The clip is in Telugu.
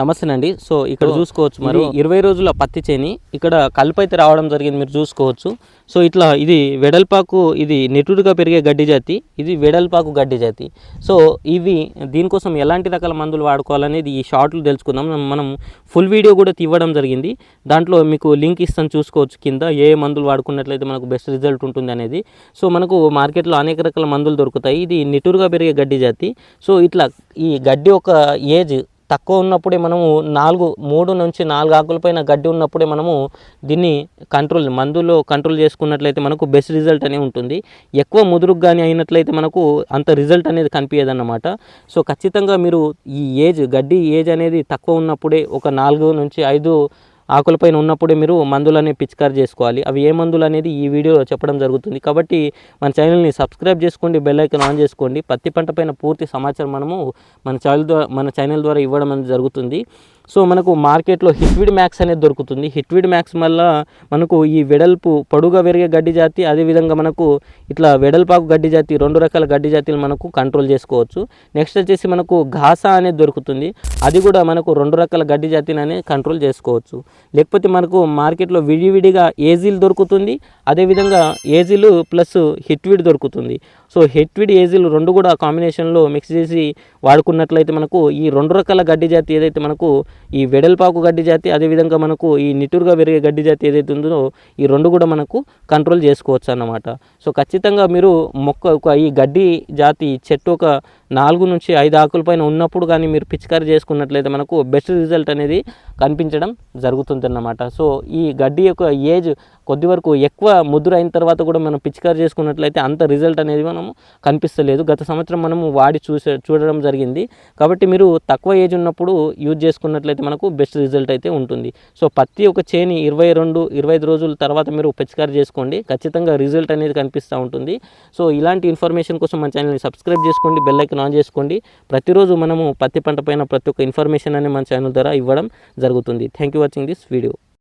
నమస్తేనండి. సో ఇక్కడ చూసుకోవచ్చు మరి ఇరవై రోజుల పత్తి చేని. ఇక్కడ కలుపు అయితే రావడం జరిగింది మీరు చూసుకోవచ్చు. సో ఇట్లా ఇది వెడల్పాకు ఇది నెటుడుగా పెరిగే గడ్డి జాతి. ఇది వెడల్పాకు గడ్డి జాతి. సో ఇవి దీనికోసం ఎలాంటి రకాల మందులు వాడుకోవాలనేది ఈ షార్ట్లు తెలుసుకుందాం. మనం ఫుల్ వీడియో కూడా తీవ్వడం జరిగింది. దాంట్లో మీకు లింక్ ఇస్తాను చూసుకోవచ్చు కింద. ఏ ఏ మందులు వాడుకున్నట్లయితే మనకు బెస్ట్ రిజల్ట్ ఉంటుంది అనేది. సో మనకు మార్కెట్లో అనేక రకాల మందులు దొరుకుతాయి. ఇది నిటురుగా పెరిగే గడ్డి జాతి. సో ఇట్లా ఈ గడ్డి ఒక ఏజ్ తక్కువ ఉన్నప్పుడే మనము నాలుగు మూడు నుంచి నాలుగు ఆకులపైన గడ్డి ఉన్నప్పుడే మనము దీన్ని కంట్రోల్ మందులో కంట్రోల్ చేసుకున్నట్లయితే మనకు బెస్ట్ రిజల్ట్ అనేది ఉంటుంది. ఎక్కువ ముదురుకు కానీ అయినట్లయితే మనకు అంత రిజల్ట్ అనేది కనిపించదన్నమాట సో ఖచ్చితంగా మీరు ఈ ఏజ్ గడ్డి ఏజ్ అనేది తక్కువ ఉన్నప్పుడే ఒక నాలుగు నుంచి ఐదు ఆకులపైన ఉన్నప్పుడే మీరు మందులని పిచికారి చేసుకోవాలి. అవి ఏ మందులు అనేది ఈ వీడియోలో చెప్పడం జరుగుతుంది. కాబట్టి మన ఛానల్ని సబ్స్క్రైబ్ చేసుకోండి బెల్ ఐకాన్ ఆన్ చేసుకోండి. పత్తి పంట పైన పూర్తి సమాచారం మనము మన ఛానల్ ద్వారా మన ఛానల్ ద్వారా ఇవ్వడం అనేది జరుగుతుంది. సో మనకు మార్కెట్లో హిట్విడ్ మ్యాక్స్ అనేది దొరుకుతుంది. హిట్విడ్ మ్యాక్స్ వల్ల మనకు ఈ వెడల్పు పొడుగా పెరిగే గడ్డి జాతి అదేవిధంగా మనకు ఇట్లా వెడల్పాకు గడ్డి జాతి రెండు రకాల గడ్డి జాతిలు మనకు కంట్రోల్ చేసుకోవచ్చు. నెక్స్ట్ వచ్చేసి మనకు ఘాసా అనేది దొరుకుతుంది. అది కూడా మనకు రెండు రకాల గడ్డి జాతిని అనేది కంట్రోల్ చేసుకోవచ్చు. లేకపోతే మనకు మార్కెట్లో విడివిడిగా ఏజీలు దొరుకుతుంది. అదేవిధంగా ఏజీలు ప్లస్ హిట్విడ్ దొరుకుతుంది. సో హెట్విడ్ ఏజీలు రెండు కూడా కాంబినేషన్లో మిక్స్ చేసి వాడుకున్నట్లయితే మనకు ఈ రెండు రకాల గడ్డి జాతి ఏదైతే మనకు ఈ వెడల్పాకు గడ్డి జాతి అదేవిధంగా మనకు ఈ నిటురుగా పెరిగే గడ్డి జాతి ఏదైతే ఉందో ఈ రెండు కూడా మనకు కంట్రోల్ చేసుకోవచ్చు అన్నమాట. సో ఖచ్చితంగా మీరు మొక్క ఒక ఈ గడ్డి జాతి చెట్టు ఒక నాలుగు నుంచి ఐదు ఆకుల పైన ఉన్నప్పుడు కానీ మీరు పిచికారి చేసుకున్నట్లయితే మనకు బెస్ట్ రిజల్ట్ అనేది కనిపించడం జరుగుతుందన్నమాట సో ఈ గడ్డి యొక్క ఏజ్ కొద్ది వరకు ఎక్కువ ముదురు అయిన తర్వాత కూడా మనం పిచికారి చేసుకున్నట్లయితే అంత రిజల్ట్ అనేది మనం మనము కనిపిస్తలేదు. గత సంవత్సరం మనము వాడి చూసే చూడడం జరిగింది. కాబట్టి మీరు తక్కువ ఏజ్ ఉన్నప్పుడు యూజ్ చేసుకున్నట్లయితే మనకు బెస్ట్ రిజల్ట్ అయితే ఉంటుంది. సో పత్తి ఒక చేని ఇరవై రెండు ఇరవై ఐదు రోజుల తర్వాత మీరు పిచికారి చేసుకోండి. ఖచ్చితంగా రిజల్ట్ అనేది కనిపిస్తూ ఉంటుంది. సో ఇలాంటి ఇన్ఫర్మేషన్ కోసం మన ఛానల్ని సబ్స్క్రైబ్ చేసుకోండి బెల్ ఆన్ చేసుకోండి. ప్రతిరోజు మనము పత్తి పంట పైన ప్రతి ఒక్క ఇన్ఫర్మేషన్ అనేది మన ఛానల్ ద్వారా ఇవ్వడం జరుగుతుంది. Thank you watching this video.